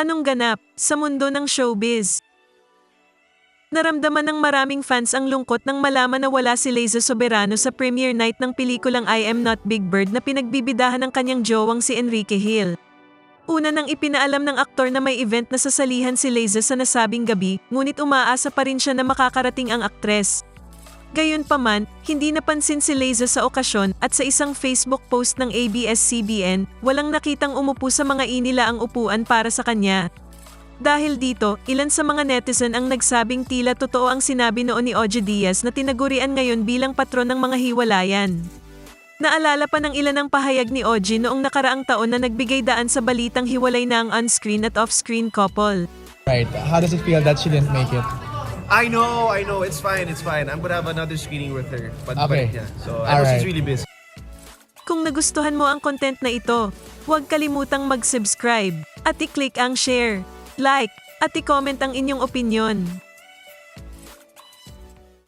Anong ganap sa mundo ng showbiz? Naramdaman ng maraming fans ang lungkot nang malaman na wala si Liza Soberano sa premiere night ng pelikulang I Am Not Big Bird na pinagbibidahan ng kanyang jowang si Enrique Hill. Una nang ipinaalam ng aktor na may event na sasalihan si Liza sa nasabing gabi, ngunit umaasa pa rin siya na makakarating ang aktres. Gayunpaman, hindi napansin si Liza sa okasyon at sa isang Facebook post ng ABS-CBN, walang nakitang umupo sa mga inila ang upuan para sa kanya. Dahil dito, ilan sa mga netizen ang nagsabing tila totoo ang sinabi noon ni Ojo Diaz na tinagurian ngayon bilang patron ng mga hiwalayan. Naalala pa ng ilan ang pahayag ni Oji noong nakaraang taon na nagbigay daan sa balitang hiwalay na ang on-screen at off-screen couple. Right. How does it feel that she didn't make it? I know, I know. It's fine, it's fine. I'm gonna have another screening with her. But, Okay. but yeah, so I know Alright. she's really busy. Kung nagustuhan mo ang content na ito, huwag kalimutang mag-subscribe at i-click ang share, like, at i-comment ang inyong opinion.